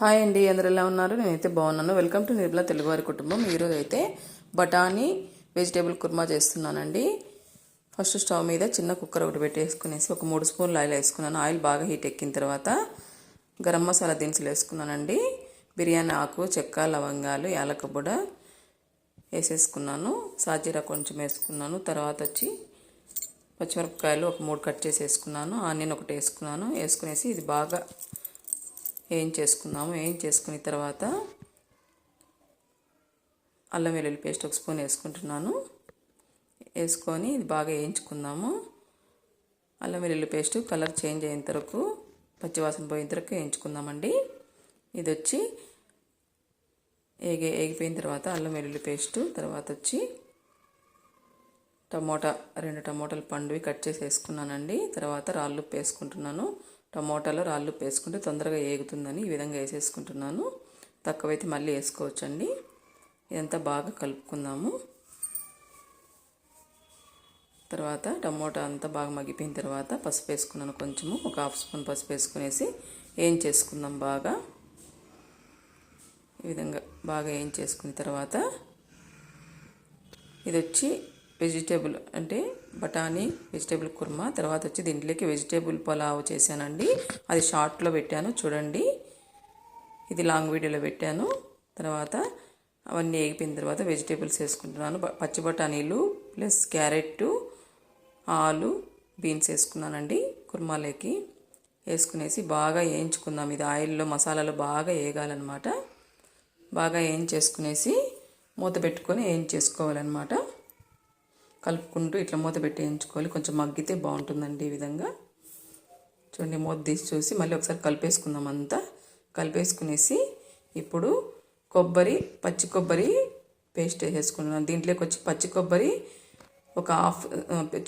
Hi అండి అందరు ఎలా ఉన్నారు? నేనైతే బాగున్నాను. వెల్కమ్ టు నిర్మల తెలుగువారి కుటుంబం. ఈరోజు అయితే బఠానీ వెజిటేబుల్ కుర్మా చేస్తున్నానండి. ఫస్ట్ స్టవ్ మీద చిన్న కుక్కర్ ఒకటి పెట్టేసుకునేసి ఒక మూడు స్పూన్లు ఆయిల్ వేసుకున్నాను. ఆయిల్ బాగా హీట్ ఎక్కిన తర్వాత గరం మసాలా దినుసులు వేసుకున్నానండి. బిర్యానీ ఆకు చెక్క లవంగాలు యాలకబుడ వేసేసుకున్నాను. సాజీరా కొంచెం వేసుకున్నాను. తర్వాత వచ్చి పచ్చిమిరపకాయలు ఒక మూడు కట్ చేసి వేసుకున్నాను ఆనియన్ ఒకటి వేసుకున్నాను. వేసుకునేసి ఇది బాగా ఏం చేసుకుందాము ఏం చేసుకున్న తర్వాత అల్లం వెల్లుల్లి పేస్ట్ ఒక స్పూన్ వేసుకుంటున్నాను. వేసుకొని ఇది బాగా వేయించుకుందాము. అల్లం వెల్లుల్లి పేస్ట్ కలర్ చేంజ్ అయిన తరకు పచ్చివాసన పోయిన తరకు వేయించుకుందామండి. ఇది వచ్చి ఏగి ఏగిపోయిన తర్వాత అల్లం వెల్లుల్లి పేస్ట్ తర్వాత వచ్చి టమోటా రెండు టమోటాలు పండువి కట్ చేసి వేసుకున్నానండి. తర్వాత రాళ్ళు వేసుకుంటున్నాను. టమోటాలో రాళ్ళు వేసుకుంటే తొందరగా ఏగుతుందని ఈ విధంగా వేసేసుకుంటున్నాను. తక్కువైతే మళ్ళీ వేసుకోవచ్చండి. ఇదంతా బాగా కలుపుకుందాము. తర్వాత టమోటా అంతా బాగా మగ్గిపోయిన తర్వాత పసుపు వేసుకున్నాను కొంచెము. ఒక హాఫ్ స్పూన్ పసుపు వేసుకునేసి ఏం చేసుకుందాం బాగా. ఈ విధంగా బాగా ఏం చేసుకున్న తర్వాత ఇది వచ్చి వెజిటేబుల్ అంటే బఠానీ వెజిటేబుల్ కుర్మా తర్వాత వచ్చి దీంట్లోకి వెజిటేబుల్ పలావ్ చేశానండి. అది షార్ట్లో పెట్టాను చూడండి. ఇది లాంగ్ వీడియోలో పెట్టాను. తర్వాత అవన్నీ వేగిపోయిన తర్వాత వెజిటేబుల్స్ వేసుకుంటున్నాను. పచ్చి బఠానీలు ప్లస్ క్యారెట్ ఆలు బీన్స్ వేసుకున్నానండి కుర్మాలోకి. వేసుకునేసి బాగా వేయించుకుందాం. ఇది ఆయిల్లో మసాలాలు బాగా వేగాలన్నమాట. బాగా వేయించేసుకునేసి మూత పెట్టుకొని వేయించేసుకోవాలన్నమాట. కలుపుకుంటూ ఇట్లా మూత పెట్టేయించుకోవాలి కొంచెం మగ్గితే బాగుంటుందండి ఈ విధంగా. చూడండి మూత తీసి చూసి మళ్ళీ ఒకసారి కలిపేసుకుందాం అంతా. కలిపేసుకునేసి ఇప్పుడు కొబ్బరి పచ్చి కొబ్బరి పేస్ట్ వేసేసుకున్నాను దీంట్లోకి వచ్చి పచ్చి కొబ్బరి ఒక హాఫ్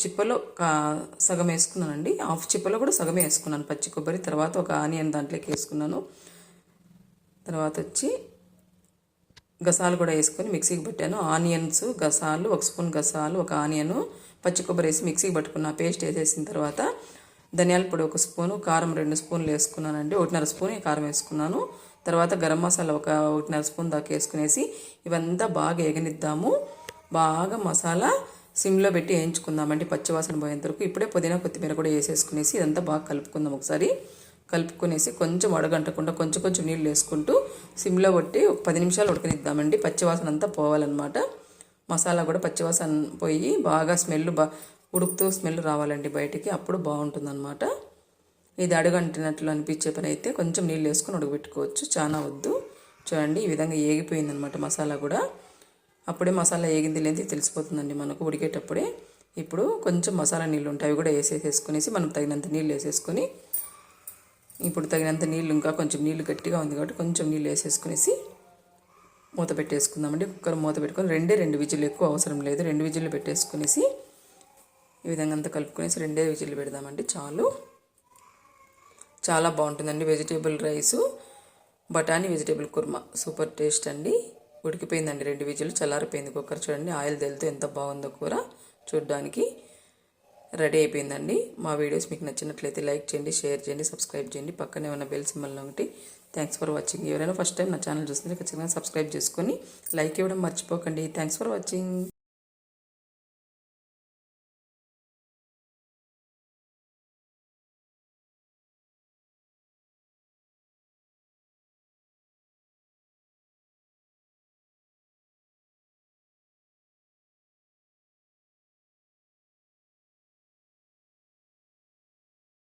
చిప్పలో సగం వేసుకున్నానండి. హాఫ్ చిప్పలో కూడా సగం వేసుకున్నాను పచ్చి కొబ్బరి. తర్వాత ఒక ఆనియన్ దాంట్లోకి వేసుకున్నాను. తర్వాత వచ్చి గసాలు కూడా వేసుకొని మిక్సీకి పెట్టాను. ఆనియన్స్ గసాలు ఒక స్పూన్ గసాలు ఒక ఆనియను పచ్చి కొబ్బరి వేసి మిక్సీకి పట్టుకున్న పేస్ట్ వేసేసిన తర్వాత ధనియాల పొడి ఒక స్పూను కారం రెండు స్పూన్లు వేసుకున్నానండి. ఒకటిన్నర స్పూన్ కారం వేసుకున్నాను. తర్వాత గరం మసాలా ఒక ఒకటిన్నర స్పూన్ దాకా వేసుకునేసి ఇవంతా బాగా ఎగనిద్దాము బాగా మసాలా సిమ్లో పెట్టి వేయించుకుందామండి పచ్చివాసన పోయేంత వరకు. ఇప్పుడే పుదీనా కొత్తిమీర కూడా వేసేసుకునేసి ఇదంతా బాగా కలుపుకుందాం ఒకసారి. కలుపుకునేసి కొంచెం అడగంటకుండా కొంచెం కొంచెం నీళ్ళు వేసుకుంటూ సిమ్లో కొట్టి ఒక పది నిమిషాలు ఉడకనిద్దామండి. పచ్చివాసన అంతా పోవాలన్నమాట. మసాలా కూడా పచ్చివాసన పోయి బాగా స్మెల్ బా ఉడుకుతూ స్మెల్ రావాలండి బయటికి. అప్పుడు బాగుంటుందన్నమాట. ఇది అడుగంటినట్లు అనిపించే పని అయితే కొంచెం నీళ్ళు వేసుకొని ఉడకబెట్టుకోవచ్చు. చాలా వద్దు. చూడండి ఈ విధంగా ఏగిపోయిందనమాట మసాలా కూడా. అప్పుడే మసాలా ఏగింది లేని తెలిసిపోతుందండి మనకు ఉడికేటప్పుడే. ఇప్పుడు కొంచెం మసాలా నీళ్ళు ఉంటాయి అవి కూడా వేసేసేసుకునేసి మనం తగినంత నీళ్ళు వేసేసుకొని ఇప్పుడు తగినంత నీళ్ళు ఇంకా కొంచెం నీళ్ళు గట్టిగా ఉంది కాబట్టి కొంచెం నీళ్ళు వేసేసుకునేసి మూత పెట్టేసుకుందామండి. కుక్కర్ మూత పెట్టుకొని రెండే రెండు విజిల్ ఎక్కువ అవసరం లేదు. రెండు విజిల్లు పెట్టేసుకునేసి ఈ విధంగా అంతా కలుపుకునేసి రెండే విజిల్లు పెడదామండి. చాలు. చాలా బాగుంటుందండి వెజిటేబుల్ రైసు. బఠానీ వెజిటేబుల్ కుర్మా. సూపర్ టేస్ట్ అండి. ఉడికిపోయిందండి రెండు విజిల్లు. చల్లారిపోయింది కుక్కర్. చూడండి ఆయిల్ తెలుతూ ఎంత బాగుందో కూర చూడడానికి. రెడీ అయిపోయిందండి. మా వీడియోస్ మీకు నచ్చినట్లయితే లైక్ చేయండి షేర్ చేయండి సబ్స్క్రైబ్ చేయండి. పక్కనే ఉన్న బెల్ సింబల్ ఒకటి. థ్యాంక్స్ ఫర్ వాచింగ్ ఎవరైనా ఫస్ట్ టైం నా ఛానల్ చూస్తుంటే ఖచ్చితంగా సబ్స్క్రైబ్ చేసుకొని లైక్ ఇవ్వడం మర్చిపోకండి. Thanks for watching